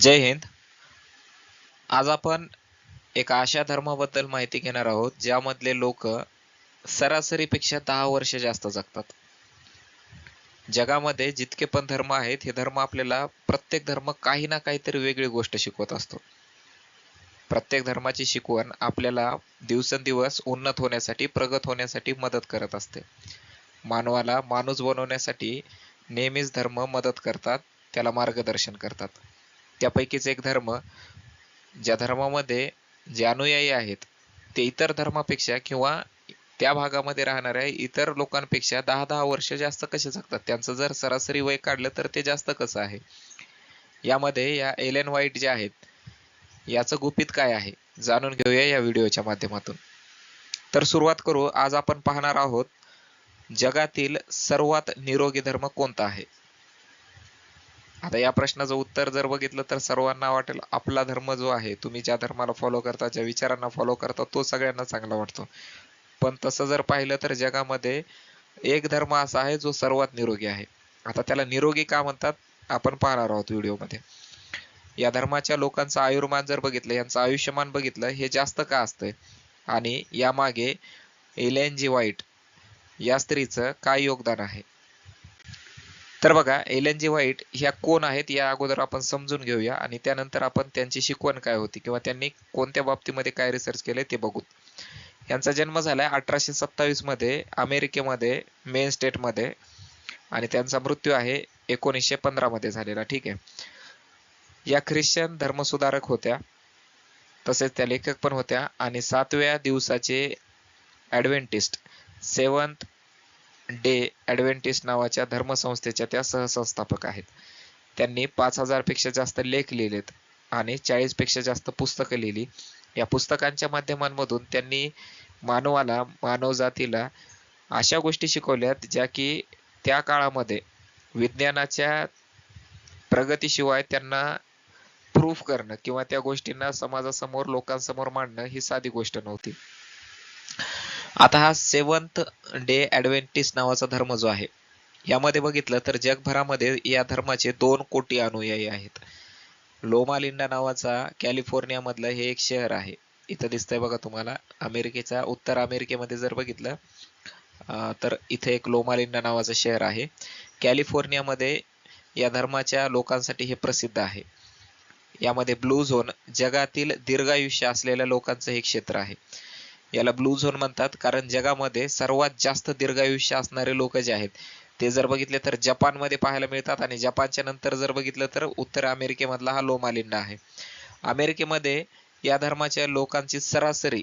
जय हिंद. आज आपण एका अशा धर्माबद्दल माहिती घेणार आहोत ज्यामधले लोक सरासरीपेक्षा दहा वर्ष जास्त जगतात. जगामध्ये जितके पण धर्म आहेत हे धर्म आपल्याला प्रत्येक धर्म काही ना काहीतरी वेगळी गोष्ट शिकवत असतो. प्रत्येक धर्माची शिकवण आपल्याला दिवसेंदिवस उन्नत होण्यासाठी प्रगत होण्यासाठी मदत करत असते. मानवाला माणूस बनवण्यासाठी नेहमीच धर्म मदत करतात त्याला मार्गदर्शन करतात. त्यापैकीच एक धर्म ज्या धर्मामध्ये जे अनुयायी आहेत ते इतर धर्मापेक्षा किंवा त्या भागामध्ये राहणाऱ्या इतर लोकांपेक्षा दहा दहा वर्ष जास्त कसे जगतात? त्यांचं जर सरासरी वय काढलं तर ते जास्त कसं आहे? यामध्ये या एलेन व्हाईट जे आहेत याचं गुपित काय आहे? जाणून घेऊया या व्हिडिओच्या माध्यमातून. तर सुरुवात करू. आज आपण पाहणार आहोत जगातील सर्वात निरोगी धर्म कोणता आहे? आता या प्रश्नाचं उत्तर जर बघितलं तर सर्वांना वाटेल आपला धर्म जो आहे तुम्ही ज्या धर्माला फॉलो करता ज्या विचारांना फॉलो करता तो सगळ्यांना चांगला वाटतो. पण तसं जर पाहिलं तर जगामध्ये एक धर्म असा आहे जो सर्वात निरोगी आहे. आता त्याला निरोगी का म्हणतात? आपण पाहणार आहोत व्हिडिओमध्ये. या धर्माच्या लोकांचं आयुर्मान जर बघितलं यांचं आयुष्यमान बघितलं हे जास्त का असतंय? आणि यामागे एलेन जी व्हाईट या स्त्रीचं काय योगदान आहे? तर बघा एल एन जी व्हाईट ह्या कोण आहेत या अगोदर आपण समजून घेऊया आणि त्यानंतर आपण त्यांची शिकवण काय होती किंवा त्यांनी कोणत्या बाबतीमध्ये काय रिसर्च केले ते बघू. यांचा जन्म झालाय अठराशे सत्तावीसमध्ये अमेरिकेमध्ये मेन स्टेटमध्ये आणि त्यांचा मृत्यू आहे एकोणीसशे पंधरा मध्ये झालेला ठीक आहे. या ख्रिश्चन धर्मसुधारक होत्या तसेच त्या लेखक पण होत्या आणि सातव्या दिवसाचे ॲडव्हेंटिस्ट सेवन्थ डे ॲडव्हेंटिस्ट नावाच्या धर्मसंस्थेच्या त्या सहसंस्थापक आहेत. त्यांनी पाच हजारपेक्षा जास्त लेख लिहिलेत आणि चाळीसपेक्षा जास्त पुस्तकं लिहिली. या पुस्तकांच्या माध्यमांमधून त्यांनी मानवाला मानवजातीला अशा गोष्टी शिकवल्यात ज्या की त्या काळामध्ये विज्ञानाच्या प्रगतीशिवाय त्यांना प्रूफ करणं किंवा त्या गोष्टींना समाजासमोर लोकांसमोर मांडणं ही साधी गोष्ट नव्हती. आता हा सेवन्थ डे ॲडव्हेंटिस्ट नावाचा धर्म जो आहे यामध्ये बघितलं तर जगभरामध्ये या धर्माचे दोन कोटी अनुयायी आहेत. लोमालिंडा नावाचा कॅलिफोर्नियामधलं हे एक शहर आहे. इथं दिसतंय बघा तुम्हाला अमेरिकेचा उत्तर अमेरिकेमध्ये जर बघितलं तर इथे एक लोमालिंडा नावाचं शहर आहे. कॅलिफोर्नियामध्ये या धर्माच्या लोकांसाठी हे प्रसिद्ध आहे. यामध्ये ब्लू झोन जगातील दीर्घायुष्य असलेल्या लोकांचं हे क्षेत्र आहे. याला ब्लू झोन म्हणतात. कारण जगामध्ये सर्वात जास्त दीर्घायुष्य असणारे लोक जे आहेत ते जर बघितले तर जपानमध्ये पाहायला मिळतात आणि जपानच्या नंतर जर बघितलं तर उत्तर अमेरिकेमधला हा लोमालिंड आहे. अमेरिकेमध्ये या धर्माच्या लोकांची सरासरी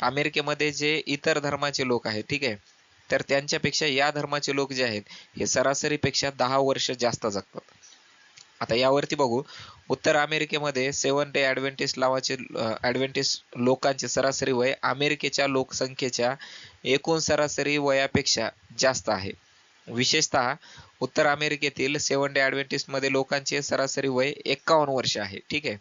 अमेरिकेमध्ये जे इतर धर्माचे लोक आहेत ठीक आहे तर त्यांच्यापेक्षा या धर्माचे लोक जे आहेत हे सरासरीपेक्षा दहा वर्ष जास्त जगतात. आता यावरती बघू. उत्तर अमेरिकेमध्ये सेवन डे ॲडव्हेंटिस्ट नावाचे ॲडव्हेंटिस्ट लोकांचे सरासरी वय अमेरिकेच्या लोकसंख्येच्या एकूण सरासरी वयापेक्षा जास्त आहे. विशेषतः उत्तर अमेरिकेतील सेवन डे ॲडव्हेंटिस्टमध्ये लोकांचे सरासरी वय एकावन्न वर्ष आहे. ठीक आहे?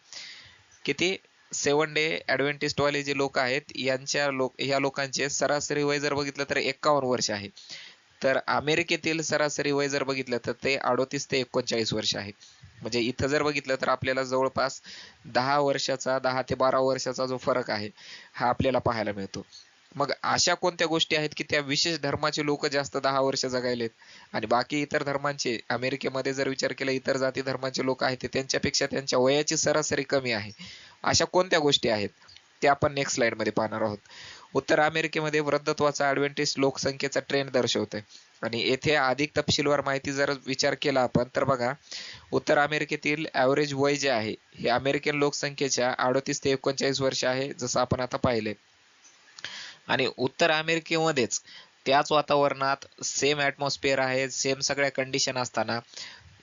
किती? सेवन डे ॲडव्हेंटिस्टवाले जे लोक आहेत यांच्या लोक या लोकांचे सरासरी वय जर बघितलं तर एक्कावन्न वर्ष आहे. तर अमेरिकेतील सरासरी वय जर बघितलं तर ते अडोतीस ते एकोणचाळीस वर्ष आहे. म्हणजे इथं जर बघितलं तर आपल्याला जवळपास दहा वर्षाचा दहा ते बारा वर्षाचा जो फरक आहे हा आपल्याला पाहायला मिळतो. मग अशा कोणत्या गोष्टी आहेत की त्या विशेष धर्माचे लोक जास्त दहा वर्ष जगायलेत? आणि बाकी इतर धर्मांचे अमेरिकेमध्ये जर विचार केला इतर जाती धर्माचे लोक आहेत ते त्यांच्यापेक्षा त्यांच्या वयाची सरासरी कमी आहे. अशा कोणत्या गोष्टी आहेत? त्या आपण नेक्स्ट स्लाइडमध्ये पाहणार आहोत. उत्तर अमेरिकेमध्ये वृद्धत्वाचा ॲडव्हेंटिस्ट लोकसंख्येचा ट्रेंड दर्शवतोय. आणि येथे अधिक तपशीलवार माहिती जर विचार केला आपण तर बघा उत्तर अमेरिकेतील ॲव्हरेज वय जे आहे हे अमेरिकन लोकसंख्येच्या अडोतीस ते एकोणचाळीस वर्ष आहे जसं आपण आता पाहिले. आणि उत्तर अमेरिकेमध्येच त्याच वातावरणात सेम ॲटमॉस्फिअर आहे सेम सगळ्या कंडिशन असताना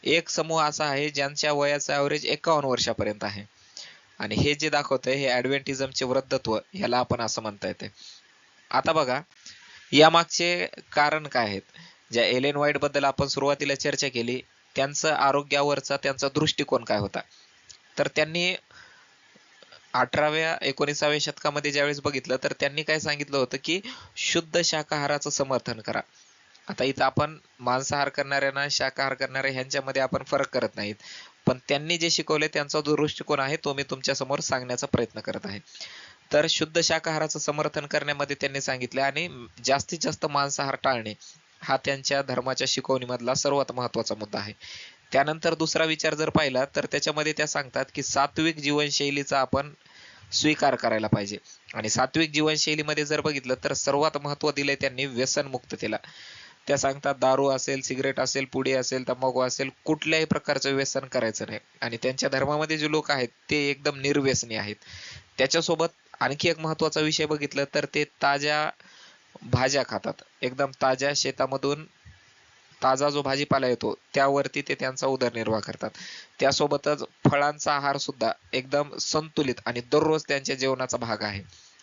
एक समूह असा आहे ज्यांच्या वयाचं ॲव्हरेज एकावन्न वर्षापर्यंत आहे. आणि हे जे दाखवतंय हे ॲडव्हेंटिझमचे वृद्धत्व ह्याला आपण असं म्हणता येते. आता बघा यामागचे कारण काय आहेत? ज्या एलेन वाईटबद्दल आपण सुरुवातीला चर्चा केली त्यांचं आरोग्यावरचा त्यांचा दृष्टिकोन काय होता? तर त्यांनी अठराव्या एकोणीसाव्या शतकामध्ये ज्यावेळेस बघितलं तर त्यांनी काय सांगितलं होतं की शुद्ध शाकाहाराचं समर्थन करा. आता इथं आपण मांसाहार करणाऱ्यांना शाकाहार करणाऱ्या ह्यांच्यामध्ये आपण फरक करत नाहीत. पण त्यांनी जे शिकवले त्यांचा जो दृष्टिकोन आहे तो मी तुमच्यासमोर सांगण्याचा प्रयत्न करत आहे. तर शुद्ध शाकाहाराचं समर्थन करण्यामध्ये त्यांनी सांगितले आणि जास्तीत जास्त मांसाहार टाळणे हा त्यांच्या धर्माच्या शिकवणीमधला सर्वात महत्त्वाचा मुद्दा आहे. त्यानंतर दुसरा विचार जर पाहिला तर त्याच्यामध्ये त्या सांगतात की सात्विक जीवनशैलीचा आपण स्वीकार करायला पाहिजे. आणि सात्विक जीवनशैलीमध्ये जर बघितलं तर सर्वात महत्त्व दिले त्यांनी व्यसनमुक्ततेला. त्या सांगतात दारू असेल सिगरेट असेल पुडी असेल तंबाखू असेल कुठल्याही प्रकारचं व्यसन करायचं नाही. आणि त्यांच्या धर्मामध्ये जे लोक आहेत ते एकदम निर्व्यसनी आहेत. त्याच्यासोबत आणखी एक महत्त्वाचा विषय बघितलं तर ते ताज्या भाज्या खातात. एकदम ताज्या शेतामधून ताजा जो भाजीपाला येतो त्यावरती ते त्यांचा उदरनिर्वाह करतात. त्यासोबतच फळांचा आहार सुद्धा एकदम संतुलित आणि दररोज त्यांच्या जेवणाचा भाग आहे.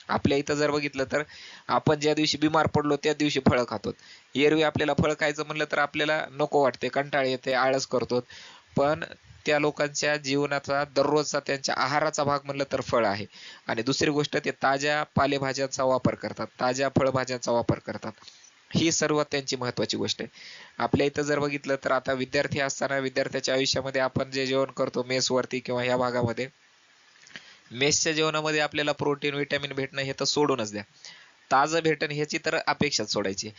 आपल्या इथं जर बघितलं तर आपण ज्या दिवशी बिमार पडलो त्या दिवशी फळं खातो. एरवी आपल्याला फळ खायचं म्हणलं तर आपल्याला नको वाटते कंटाळ येते आळस करतो. पण त्या लोकांच्या जीवनाचा दररोजचा त्यांच्या आहाराचा भाग म्हणलं तर फळ आहे. आणि दुसरी गोष्ट ते ताज्या पालेभाज्यांचा वापर करतात ताज्या फळभाज्यांचा वापर करतात. ही सर्वात त्यांची महत्वाची गोष्ट आहे. आपल्या इथं जर बघितलं तर आता विद्यार्थी असताना विद्यार्थ्याच्या आयुष्यामध्ये आपण जे जेवण करतो मेसवरती किंवा ह्या भागामध्ये मेसच्या जेवणामध्ये आपल्याला प्रोटीन विटॅमिन भेटणं हे तर सोडूनच द्या. ताजं भेटणं ह्याची तर अपेक्षाच सोडायची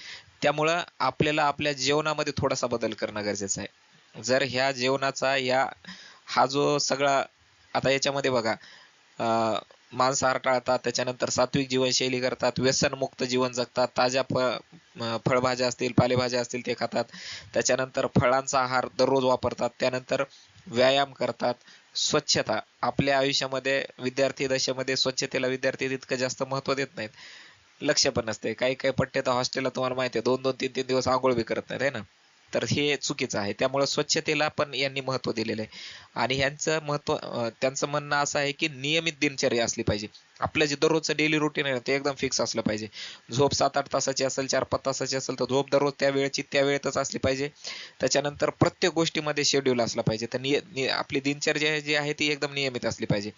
त्यामुळं आपल्याला आपल्या जेवणामध्ये थोडासा बदल करणं गरजेचं आहे. जर ह्या जेवणाचा या हा जो सगळा आता याच्यामध्ये बघा अं, मांसाहार टाळतात त्याच्यानंतर सात्विक जीवनशैली करतात व्यसनमुक्त जीवन जगतात ताज्या फ फळभाज्या असतील पालेभाज्या असतील ते खातात. त्याच्यानंतर फळांचा आहार दररोज वापरतात. त्यानंतर व्यायाम करतात. स्वच्छता. आपल्या आयुष्यामध्ये विद्यार्थी दशेमध्ये स्वच्छतेला विद्यार्थी तितकं जास्त महत्त्व देत नाहीत. लक्ष पण नसते. काही काही पट्टे तर हॉस्टेलला तुम्हाला माहिती आहे. दोन दोन तीन तीन दिवस आंघोळ बी करत नाहीत ना? तर हे चुकीचं आहे. त्यामुळे स्वच्छतेला पण यांनी महत्त्व दिलेलं आहे. आणि ह्यांचं महत्त्व त्यांचं म्हणणं असं आहे की नियमित दिनचर्या असली पाहिजे. आपलं जे दररोजचं डेली रुटीन आहे ते एकदम फिक्स असलं पाहिजे. झोप सात आठ तासाची असेल चार पाच तासाची असेल तर झोप दररोज त्या वेळेची त्या वेळेतच असली पाहिजे. त्याच्यानंतर प्रत्येक गोष्टीमध्ये शेड्यूल असला पाहिजे. तर निय आपली दिनचर्या जी आहे ती एकदम नियमित असली पाहिजे.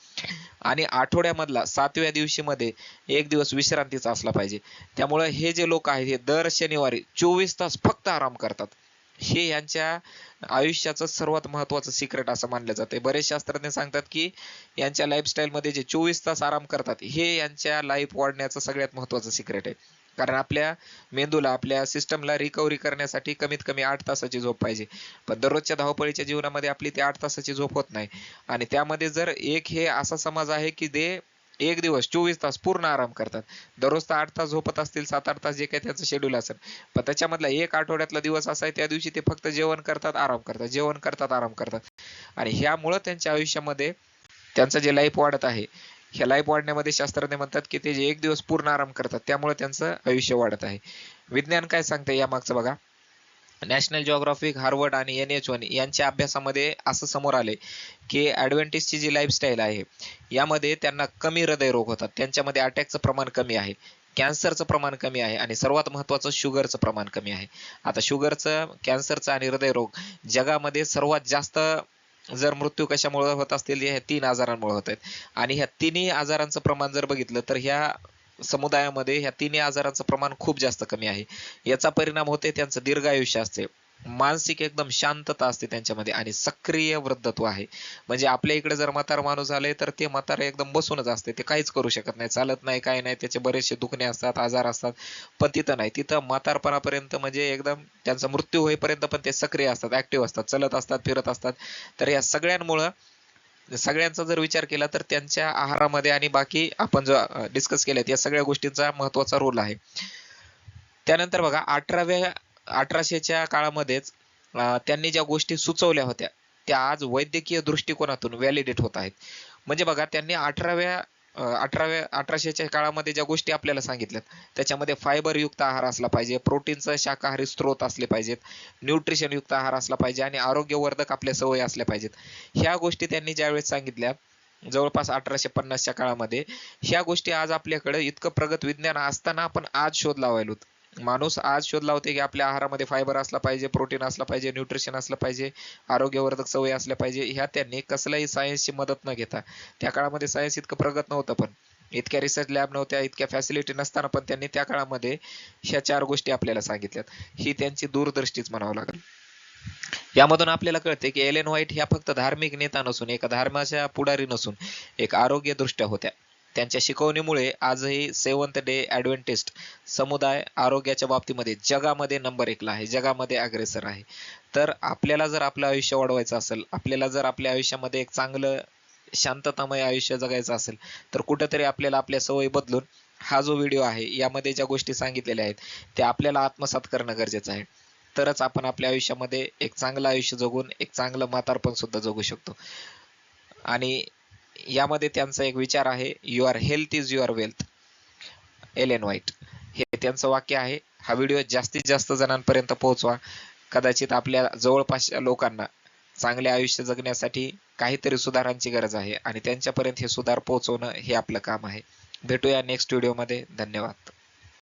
आणि आठवड्यामधला सातव्या दिवशीमध्ये एक दिवस विश्रांतीचा असला पाहिजे. त्यामुळे हे जे लोक आहेत हे दर शनिवारी चोवीस तास फक्त आराम करतात. हे यांच्या आयुष्याचं सर्वात महत्वाचं सिक्रेट असं मानलं जाते बरेच शास्त्रज्ञ सांगतात की यांच्या लाईफस्टाईलमध्ये जे चोवीस तास आराम करतात हे यांच्या लाईफ वाढण्याचं सगळ्यात महत्वाचं सिक्रेट आहे. कारण आपल्या मेंदूला आपल्या सिस्टमला रिकव्हरी करण्यासाठी कमीत कमी आठ तासाची झोप पाहिजे. पण दररोजच्या धावपळीच्या जीवनामध्ये आपली ती आठ तासाची झोप होत नाही. आणि त्यामध्ये जर एक हे असा समाज आहे की ते एक दिवस चोवीस तास पूर्ण आराम करतात. दररोज तर आठ तास झोपत असतील सात आठ तास जे काही त्याचं शेड्यूल असेल. पण त्याच्यामधला एक आठवड्यातला दिवस असा आहे त्या दिवशी ते फक्त जेवण करतात आराम करतात. जेवण करतात आराम करतात. आणि ह्यामुळं त्यांच्या आयुष्यामध्ये त्यांचं जे लाईफ वाढत आहे ह्या लाईफ वाढण्यामध्ये शास्त्रज्ञ म्हणतात की ते जे एक दिवस पूर्ण आराम करतात त्यामुळे त्यांचं आयुष्य वाढत आहे. विज्ञान काय सांगते या मागचं बघा. नॅशनल जॉग्राफिक हार्वर्ड आणि एन एच वन यांच्या अभ्यासामध्ये असं समोर आले की ॲडव्हेंटिस्टची जी लाईफस्टाईल आहे यामध्ये त्यांना कमी हृदयरोग होतात. त्यांच्यामध्ये अटॅकचं प्रमाण कमी आहे कॅन्सरचं प्रमाण कमी आहे आणि सर्वात महत्त्वाचं शुगरचं प्रमाण कमी आहे. आता शुगरचं कॅन्सरचं आणि हृदयरोग जगामध्ये सर्वात जास्त जर मृत्यू कशामुळे होत असतील ह्या तीन आजारांमुळे होत आहेत. आणि ह्या तिन्ही आजारांचं प्रमाण जर बघितलं तर ह्या समुदायामध्ये ह्या तिन्ही आजारांचं प्रमाण खूप जास्त कमी आहे. याचा परिणाम होते त्यांचं दीर्घ आयुष्य असते. मानसिक एकदम शांतता असते त्यांच्यामध्ये आणि सक्रिय वृद्धत्व आहे. म्हणजे आपल्या इकडे जर म्हातार माणूस आले तर ते म्हातारे एकदम बसूनच असते. ते काहीच करू शकत नाही. चालत नाही काही नाही. त्याचे बरेचसे दुखणे असतात आजार असतात. पण तिथं नाही. तिथं म्हातारपणापर्यंत म्हणजे एकदम त्यांचा मृत्यू होईपर्यंत पण ते सक्रिय असतात ऍक्टिव्ह असतात चलत असतात फिरत असतात. तर या सगळ्यांमुळं सगळ्यांचा जर विचार केला तर त्यांच्या आहारामध्ये आणि बाकी आपण जो डिस्कस केल्यात या सगळ्या गोष्टींचा महत्त्वाचा रोल आहे. त्यानंतर बघा अठराव्या अठराशेच्या काळामध्येच त्यांनी ज्या गोष्टी सुचवल्या होत्या त्या आज वैद्यकीय दृष्टिकोनातून व्हॅलिडेट होत आहेत. म्हणजे बघा त्यांनी अठराव्या अठराव्या अठराशेच्या काळामध्ये ज्या गोष्टी आपल्याला सांगितल्यात त्याच्यामध्ये फायबर युक्त आहार असला पाहिजे प्रोटीनचा शाकाहारी स्रोत असले पाहिजेत न्यूट्रिशन युक्त आहार असला पाहिजे आणि आरोग्यवर्धक आपल्या सवयी असल्या पाहिजेत. ह्या गोष्टी त्यांनी ज्यावेळेस सांगितल्या जवळपास अठराशे पन्नासच्या काळामध्ये ह्या गोष्टी आज आपल्याकडे इतकं प्रगत विज्ञान असताना आपण आज शोध लावायलो माणूस आज शोध लावते की आपल्या आहारामध्ये फायबर असला पाहिजे प्रोटीन असला पाहिजे न्यूट्रिशन असलं पाहिजे आरोग्यवर्धक सवयी असल्या पाहिजे ह्या त्यांनी कसल्याही सायन्सची मदत न घेता. त्या काळामध्ये सायन्स इतकं प्रगत नव्हतं पण. इतक्या रिसर्च लॅब नव्हत्या इतक्या फॅसिलिटी नसताना पण त्यांनी त्या काळामध्ये ह्या चार गोष्टी आपल्याला सांगितल्यात. ही त्यांची दूरदृष्टीच म्हणावं लागेल. यामधून आपल्याला कळते की एलेन व्हाईट ह्या फक्त धार्मिक नेता नसून एका धर्माच्या पुढारी नसून एक आरोग्य दृष्ट्या होत्या. त्यांच्या शिकवणीमुळे आजही सेवंथ डे ॲडव्हेंटिस्ट समुदाय आरोग्याच्या बाबतीमध्ये जगामध्ये नंबर एकला आहे जगामध्ये अग्रेसर आहे. तर आपल्याला जर आपलं आयुष्य वाढवायचं असेल आपल्याला जर आपल्या आयुष्यामध्ये एक चांगलं शांततामय आयुष्य जगायचं असेल तर कुठंतरी आपल्याला आपल्या सवयी बदलून हा जो व्हिडिओ आहे यामध्ये ज्या गोष्टी सांगितलेल्या आहेत त्या आपल्याला आत्मसात करणं गरजेचं आहे. तरच आपण आपल्या आयुष्यामध्ये एक चांगलं आयुष्य जगून एक चांगलं म्हातारपण सुद्धा जगू शकतो. आणि यामध्ये त्यांचा एक विचार आहे your health is your wealth L N White हे त्यांचं वाक्य आहे. हा व्हिडिओ जास्तीत जास्त जणांपर्यंत पोहोचवा. कदाचित आपल्या जवळपासच्या लोकांना चांगले आयुष्य जगण्यासाठी काहीतरी सुधारांची गरज आहे आणि त्यांच्यापर्यंत हे सुधार पोहोचवणं हे आपलं काम आहे. भेटूया नेक्स्ट व्हिडिओमध्ये धन्यवाद.